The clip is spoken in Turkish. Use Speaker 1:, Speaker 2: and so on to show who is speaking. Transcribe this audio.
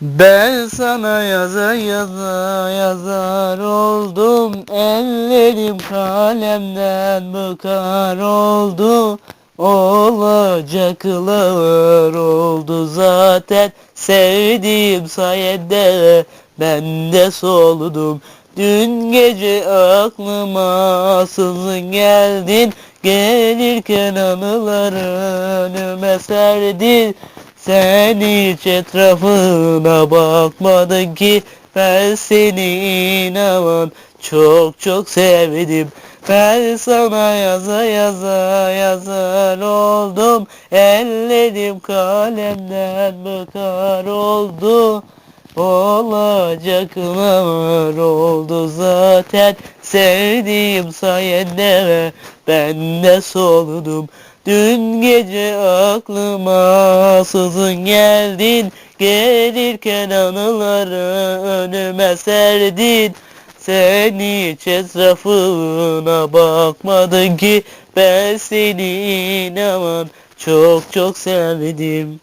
Speaker 1: Ben sana yaza yaza yazar oldum Ellerim kalemden bıkar oldu. Olacaklar oldu zaten Sevdiğim sayende ben de soldum. Dün gece aklıma sızın geldin Gelirken anıları önüme serdin sen hiç etrafına bakmadın ki ben seni inan çok çok sevdim. Ben sana yaza yaza yazar oldum. Ellerim kalemden bıkar oldu. Olacaklar oldu zaten Sevdiğim sayende ben de soldum Dün gece aklıma sızın geldin Gelirken anıları önüme serdin. Sen hiç etrafına bakmadın ki Ben seni inan çok çok sevdim